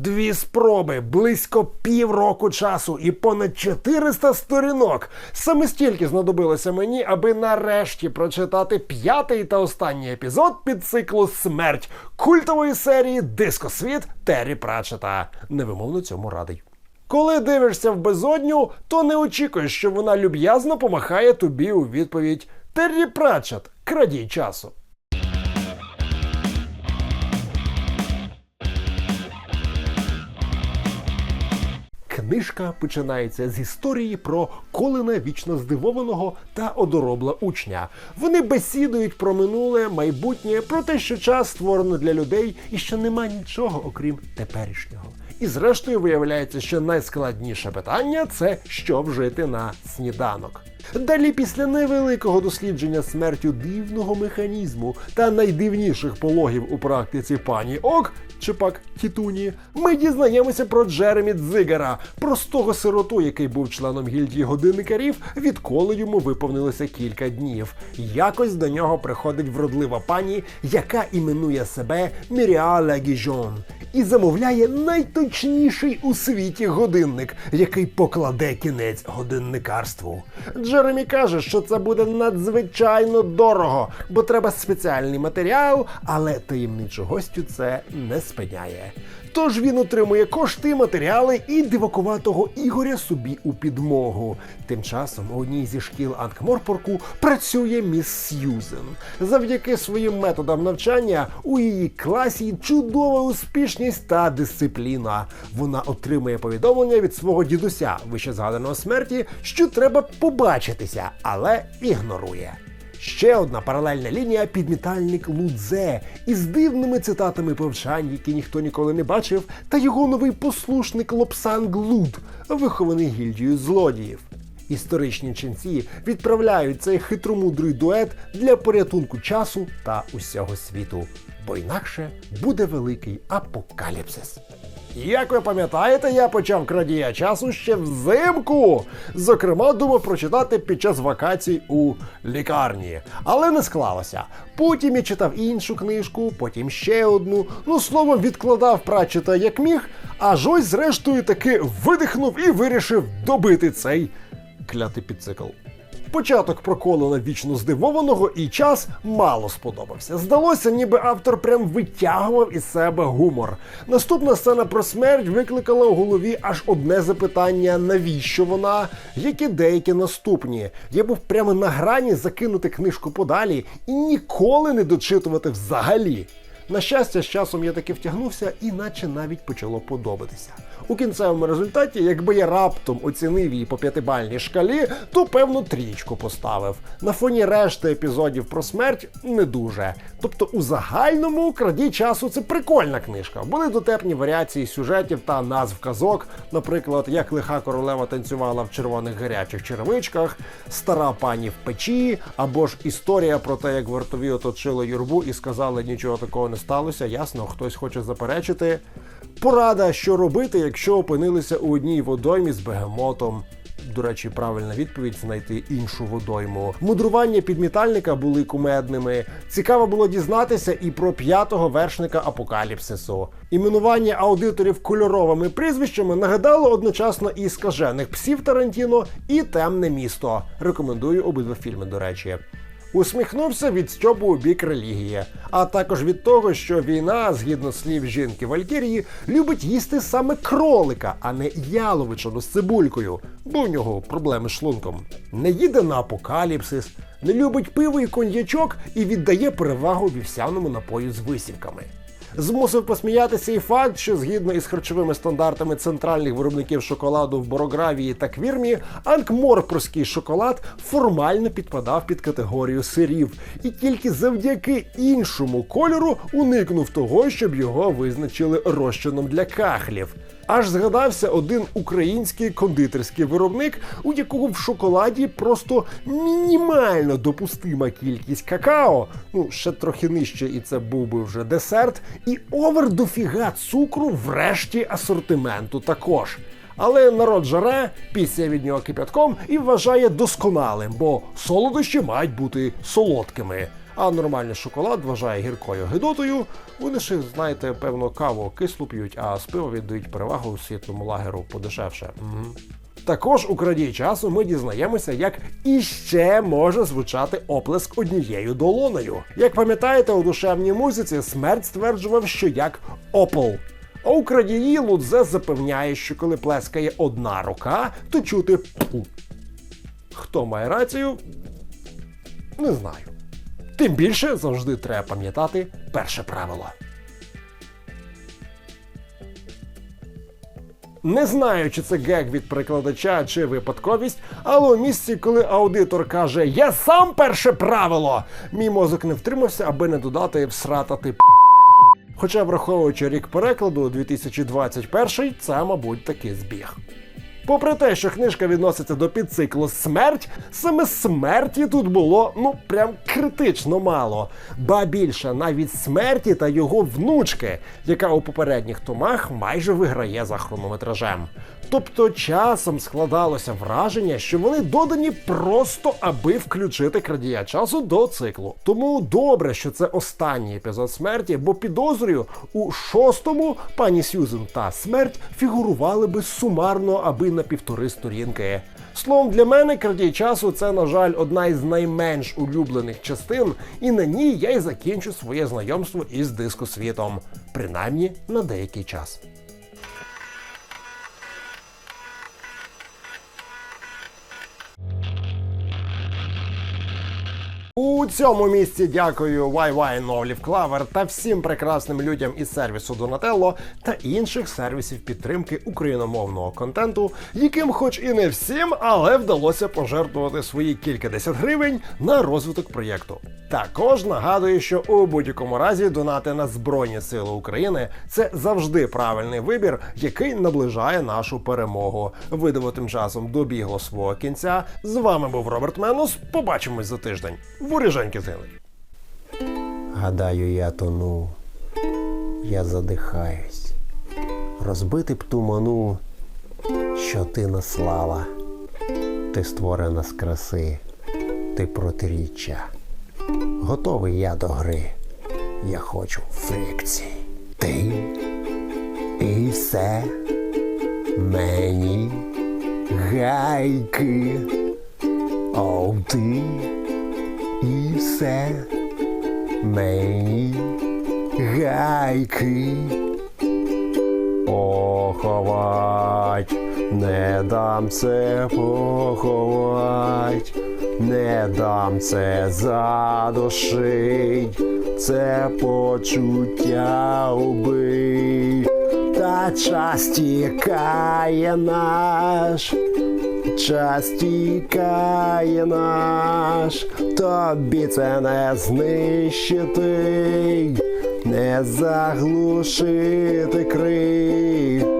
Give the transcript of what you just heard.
Дві спроби, близько півроку часу і понад 400 сторінок. Саме стільки знадобилося мені, аби нарешті прочитати п'ятий та останній епізод під циклу Смерть культової серії Дискосвіт Террі Пратчета. Невимовно цьому радий. Коли дивишся в безодню, то не очікуєш, що вона люб'язно помахає тобі у відповідь Террі Пратчет, крадій часу. Книжка починається з історії про Колина вічно здивованого та одоробла учня. Вони бесідують про минуле, майбутнє, про те, що час створено для людей і що нема нічого окрім теперішнього. І зрештою виявляється, що найскладніше питання це що вжити на сніданок. Далі, після невеликого дослідження смертю дивного механізму та найдивніших пологів у практиці пані Ок, чи пак Тітуні, ми дізнаємося про Джеремі Дзигара, простого сироту, який був членом гільдії годинникарів, відколи йому виповнилося кілька днів. Якось до нього приходить вродлива пані, яка іменує себе Міріала Гіжон, і замовляє найточніший у світі годинник, який покладе кінець годинникарству. Джеремі каже, що це буде надзвичайно дорого, бо треба спеціальний матеріал, але таємничу гостю це не спиняє. Тож він отримує кошти, матеріали і дивакуватого Ігоря собі у підмогу. Тим часом у одній зі шкіл Анкморпорку працює міс Сьюзен. Завдяки своїм методам навчання у її класі чудова успішність та дисципліна. Вона отримує повідомлення від свого дідуся, вище згаданого смерті, що треба побачитися, але ігнорує. Ще одна паралельна лінія підмітальник Лудзе із дивними цитатами повчань, які ніхто ніколи не бачив, та його новий послушник Лопсанг Луд, вихований гільдією злодіїв. Історичні ченці відправляють цей хитромудрий дует для порятунку часу та усього світу, бо інакше буде великий апокаліпсис. Як ви пам'ятаєте, я почав крадія часу ще взимку. Зокрема, думав прочитати під час вакацій у лікарні, але не склалося. Потім я читав іншу книжку, потім ще одну. Ну, словом, відкладав прачета як міг, аж ось зрештою таки видихнув і вирішив добити цей клятий підцикл. Початок проколена вічно здивованого і час мало сподобався. Здалося, ніби автор прям витягував із себе гумор. Наступна сцена про смерть викликала у голові аж одне запитання: навіщо вона, як і деякі наступні. Я був прямо на грані закинути книжку подалі і ніколи не дочитувати взагалі. На щастя, з часом я таки втягнувся, і наче навіть почало подобатися. У кінцевому результаті, якби я раптом оцінив її по п'ятибальній шкалі, то певну трічку поставив. На фоні решти епізодів про смерть не дуже. Тобто, у загальному крадій часу це прикольна книжка. Були дотепні варіації сюжетів та назв казок, наприклад, як лиха королева танцювала в червоних гарячих черевичках, стара пані в печі, або ж історія про те, як вартові оточили юрбу і сказали, нічого такого не сталося. Ясно, хтось хоче заперечити. Порада, що робити, якщо опинилися у одній водоймі з бегемотом. До речі, правильна відповідь знайти іншу водойму. Мудрування підмітальника були кумедними. Цікаво було дізнатися і про п'ятого вершника апокаліпсису. Іменування аудиторів кольоровими прізвищами нагадало одночасно і скажених псів Тарантіно, і темне місто. Рекомендую обидва фільми, до речі. Усміхнувся від стьобу у бік релігії, а також від того, що війна, згідно слів жінки Валькірії, любить їсти саме кролика, а не яловичину з цибулькою, бо у нього проблеми з шлунком. Не їде на апокаліпсис, не любить пиво і коньячок і віддає перевагу вівсяному напою з висівками. Змусив посміятися і факт, що згідно із харчовими стандартами центральних виробників шоколаду в Борогравії та Квірмі, анкморпорський шоколад формально підпадав під категорію сирів, і тільки завдяки іншому кольору уникнув того, щоб його визначили розчином для кахлів. Аж згадався один український кондитерський виробник, у якого в шоколаді просто мінімально допустима кількість какао, ну ще трохи нижче, і це був би вже десерт, і овер дофіга цукру в решті асортименту також. Але народ жаре, після від нього кипятком і вважає досконалим, бо солодощі мають бути солодкими. А нормальний шоколад вважає гіркою гидотою. Вони ще, знаєте, певно, каву кислу п'ють, а з пива віддають перевагу світлому лагеру подешевше. Угу. Також у крадії часу ми дізнаємося, як іще може звучати оплеск однією долонею. Як пам'ятаєте, у душевній музиці смерть стверджував, що як опол. А у крадії Лудзе запевняє, що коли плескає одна рука, то чути пу. Хто має рацію? Не знаю. Тим більше завжди треба пам'ятати перше правило. Не знаю, чи це гек від перекладача чи випадковість, але у місці, коли аудитор каже Я сам перше правило, мій мозок не втримався, аби не додати всратати п***. Хоча, враховуючи рік перекладу 2021, це, мабуть, таки збіг. Попри те, що книжка відноситься до підциклу смерть, саме смерті тут було ну прям критично мало. Ба більше навіть смерті та його внучки, яка у попередніх томах майже виграє за хронометражем. Тобто часом складалося враження, що вони додані просто аби включити крадія часу до циклу. Тому добре, що це останній епізод смерті, бо підозрюю, у шостому пані Сьюзен та смерть фігурували би сумарно, аби на півтори сторінки. Словом, для мене крадій часу це, на жаль, одна із найменш улюблених частин, і на ній я й закінчу своє знайомство із дискосвітом, принаймні на деякий час. o У цьому місці дякую YY Nolif Clover та всім прекрасним людям із сервісу Donatello та інших сервісів підтримки україномовного контенту, яким, хоч і не всім, але вдалося пожертвувати свої кількадесят гривень на розвиток проєкту. Також нагадую, що у будь-якому разі донати на Збройні Сили України це завжди правильний вибір, який наближає нашу перемогу. Видиво тим часом добігло свого кінця. З вами був Роберт Менус. Побачимось за тиждень. Воріженьки згинуть. Гадаю, я тону, я задихаюсь. Розбити б туману, що ти наслала. Ти створена з краси, ти протиріччя. Готовий я до гри. Я хочу фрикцій. Ти і все мені гайки. О, ти і все. Мені гайки. Поховать, не дам це поховать, не дам це задушить, це почуття убий, та час тікає наш. Час тікає наш, тобі це не знищити, не заглушити крик.